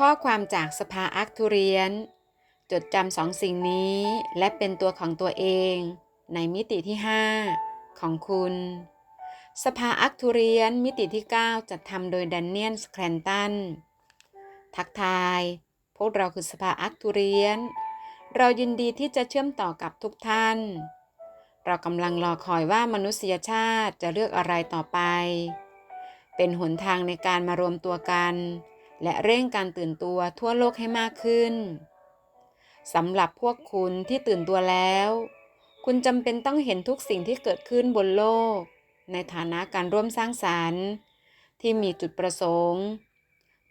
ข้อความจากสภาอักทุเรียน จดจำสองสิ่งนี้และเป็นตัวของตัวเองในมิติที่ 5 ของคุณ สภาอักทุเรียนมิติที่ 9 จัดทำโดยแดนเนียนสแคลนตัน ทักทาย พวกเราคือสภาอักทุเรียน เรายินดีที่จะเชื่อมต่อกับทุกท่าน เรากำลังรอคอยว่ามนุษยชาติจะเลือกอะไรต่อไป เป็นหนทางในการมารวมตัวกัน และเร่งการตื่นตัวทั่วโลกให้มากขึ้นสำหรับพวกคุณที่ตื่นตัวแล้ว คุณจำเป็นต้องเห็นทุกสิ่งที่เกิดขึ้นบนโลก ในฐานะการร่วมสร้างสารรค์ ที่มีจุดประสงค์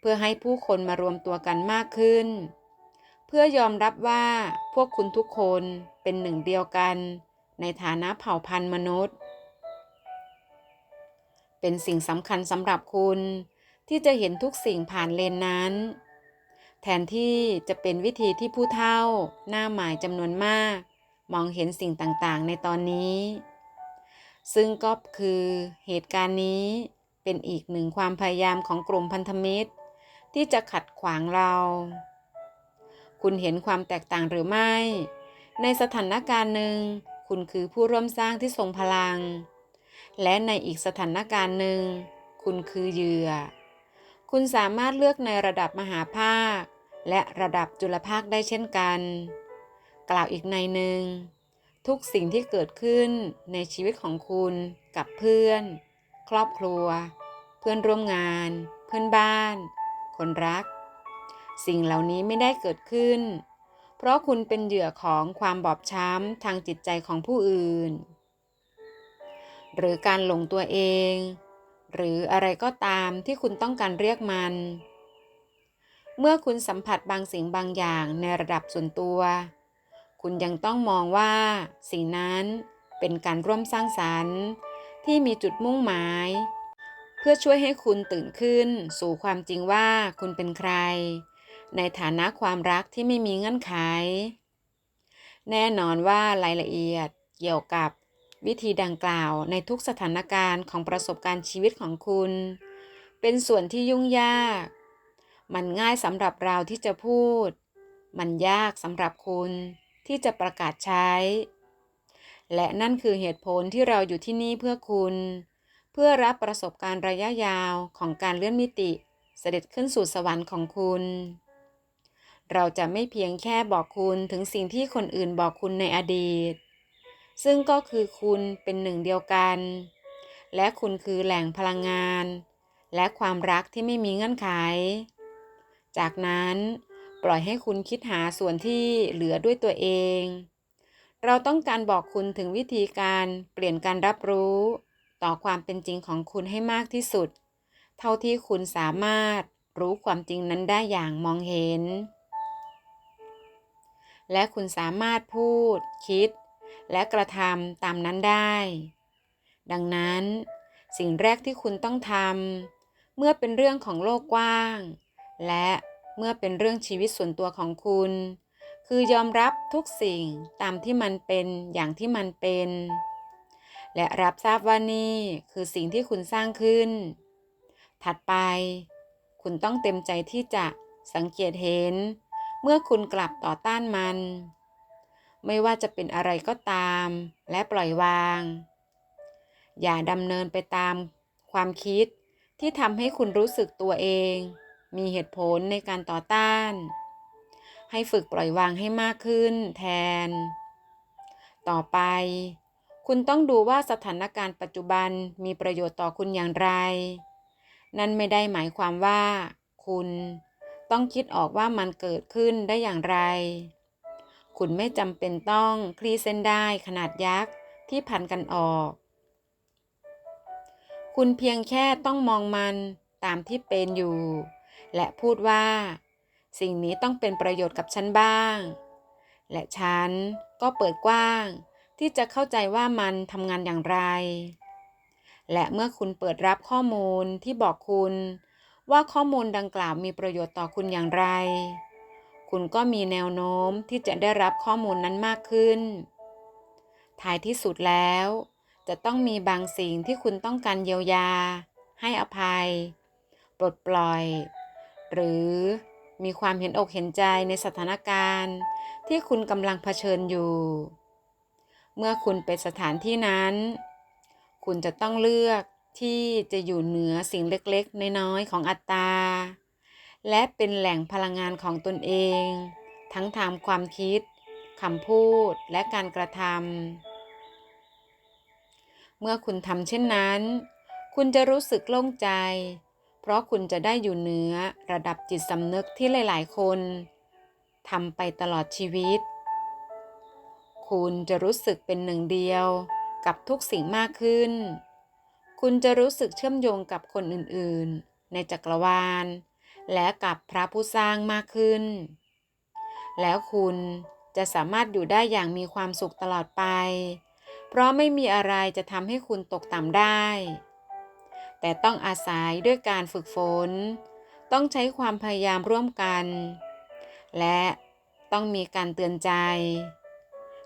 เพื่อให้ผู้คนมารวมตัวกันมากขึ้น เพื่อยอมรับว่าพวกคุณทุกคนเป็นหนึ่งเดียวกัน ในฐานะเผ่าพันธุ์มนุษย์ เป็นสิ่งสำคัญสำหรับคุณ ที่จะเห็นทุกสิ่งผ่านเลนนั้น แทนที่จะเป็นวิธีที่ผู้เฒ่าหน้าหมายจำนวนมาก มองเห็นสิ่งต่างๆ ในตอนนี้ ซึ่งก็คือเหตุการณ์นี้เป็นอีกหนึ่งความพยายามของกลุ่มพันธมิตร ที่จะขัดขวางเรา คุณเห็นความแตกต่างหรือไม่ ในสถานการณ์หนึ่ง คุณคือผู้ร่วมสร้างที่ทรงพลัง และในอีกสถานการณ์หนึ่ง คุณคือเหยื่อ คุณสามารถเลือกในระดับมหาภาค และระดับจุลภาคได้เช่นกัน กล่าวอีกในหนึ่ง ทุกสิ่งที่เกิดขึ้นในชีวิตของคุณกับเพื่อน ครอบครัว เพื่อนร่วมงาน เพื่อนบ้าน คนรัก สิ่งเหล่านี้ไม่ได้เกิดขึ้น เพราะคุณเป็นเหยื่อของความบอบช้ำทางจิตใจของผู้อื่น หรือการหลงตัวเอง หรืออะไรก็ตามที่คุณต้องการเรียกมัน เมื่อคุณสัมผัสบางสิ่งบางอย่างในระดับส่วนตัว คุณยังต้องมองว่า สิ่งนั้นเป็นการร่วมสร้างสรรค์ ที่มีจุดมุ่งหมาย เพื่อช่วยให้คุณตื่นขึ้น สู่ความจริงว่าคุณเป็นใคร ในฐานะความรักที่ไม่มีเงื่อนไข แน่นอนว่ารายละเอียดเกี่ยวกับ วิธีดังกล่าวในทุกสถานการณ์ของประสบการณ์ชีวิตของคุณ เป็นส่วนที่ยุ่งยาก มันง่ายสำหรับเราที่จะพูด มันยากสำหรับคุณที่จะประกาศใช้ และนั่นคือเหตุผลที่เราอยู่ที่นี่เพื่อคุณ เพื่อรับประสบการณ์ระยะยาวของการเลื่อนมิติ เสด็จขึ้นสู่สวรรค์ของคุณ เราจะไม่เพียงแค่บอกคุณถึงสิ่งที่คนอื่นบอกคุณในอดีต ซึ่งก็คือคุณเป็นหนึ่งเดียวกัน และคุณคือแหล่งพลังงาน และความรักที่ไม่มีเงื่อนไข จากนั้นปล่อยให้คุณคิดหาส่วนที่เหลือด้วยตัวเอง เราต้องการบอกคุณถึงวิธีการเปลี่ยนการรับรู้ ต่อความเป็นจริงของคุณให้มากที่สุด เท่าที่คุณสามารถรู้ความจริงนั้นได้อย่างมองเห็น และคุณสามารถพูด คิด และกระทำตามนั้นได้ ดังนั้น สิ่งแรกที่คุณต้องทำเมื่อเป็นเรื่องของโลกกว้าง และเมื่อเป็นเรื่องชีวิตส่วนตัวของคุณ คือยอมรับทุกสิ่งตามที่มันเป็นอย่างที่มันเป็น และรับทราบว่านี่คือสิ่งที่คุณสร้างขึ้น ถัดไป คุณต้องเต็มใจที่จะสังเกตเห็น เมื่อคุณกลับต่อต้านมัน ไม่ว่าจะเป็นอะไรก็ตาม และปล่อยวาง อย่าดำเนินไปตามความคิดที่ทำให้คุณรู้สึกตัวเอง มีเหตุผลในการต่อต้าน ให้ฝึกปล่อยวางให้มากขึ้นแทน ต่อไป คุณต้องดูว่าสถานการณ์ปัจจุบันมีประโยชน์ต่อคุณอย่างไร นั่นไม่ได้หมายความว่า คุณต้องคิดออกว่ามันเกิดขึ้นได้อย่างไร คุณไม่จำเป็นต้องคลี่เส้นได้ขนาดยักษ์ที่พันกันออก คุณเพียงแค่ต้องมองมันตามที่เป็นอยู่ และพูดว่า สิ่งนี้ต้องเป็นประโยชน์กับฉันบ้าง และฉันก็เปิดกว้าง ที่จะเข้าใจว่ามันทำงานอย่างไร และเมื่อคุณเปิดรับข้อมูลที่บอกคุณ ว่าข้อมูลดังกล่าวมีประโยชน์ต่อคุณอย่างไร คุณก็มีแนวโน้มที่จะได้รับข้อมูลนั้นมากขึ้น ท้ายที่สุดแล้ว จะต้องมีบางสิ่งที่คุณต้องการเยียวยา ให้อภัย ปลดปล่อย หรือมีความเห็นอกเห็นใจในสถานการณ์ ที่คุณกำลังเผชิญอยู่ เมื่อคุณไปสถานที่นั้น คุณจะต้องเลือกที่จะอยู่เหนือสิ่งเล็กๆ น้อยๆ ของอัตตา และเป็นแหล่งพลังงานของตนเอง ทั้งทางความคิดคำพูดและการกระทำเมื่อคุณทำเช่นนั้น คุณจะรู้สึกโล่งใจ เพราะคุณจะได้อยู่เหนือระดับจิตสำนึกที่หลาย ๆ คนทำไปตลอดชีวิต คุณจะรู้สึกเป็นหนึ่งเดียวกับทุกสิ่งมากขึ้น คุณจะรู้สึกเชื่อมโยงกับคนอื่น ๆ ในจักรวาล และกับพระผู้สร้างมากขึ้น แล้วคุณจะสามารถอยู่ได้อย่างมีความสุขตลอดไป เพราะไม่มีอะไรจะทำให้คุณตกต่ำได้ แต่ต้องอาศัยด้วยการฝึกฝน ต้องใช้ความพยายามร่วมกัน และต้องมีการเตือนใจ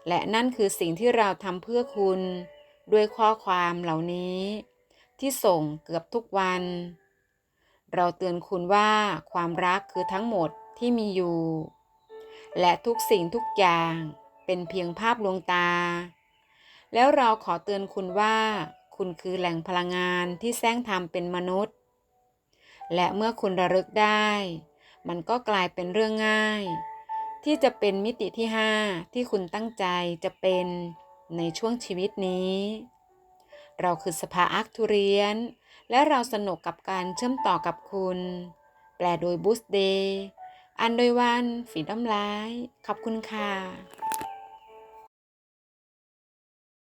และนั่นคือสิ่งที่เราทำเพื่อคุณด้วยข้อความเหล่านี้ ที่ส่งเกือบทุกวัน เราเตือนคุณว่าความรักคือทั้งหมดที่มีอยู่ และทุกสิ่งทุกอย่างเป็นเพียงภาพลวงตา แล้วเราขอเตือนคุณว่า คุณคือแหล่งพลังงานที่แสร้งทำเป็นมนุษย์ และเมื่อคุณระลึกได้ มันก็กลายเป็นเรื่องง่าย ที่จะเป็นมิติที่ 5 ที่คุณตั้งใจจะเป็นในช่วงชีวิตนี้ เราคือสภาอักทุเรียน และเราสนุกกับการเชื่อมต่อกับคุณ แปลโดยบูสเดย์อันโดยวันฝีดอมไลท์ขอบคุณค่ะ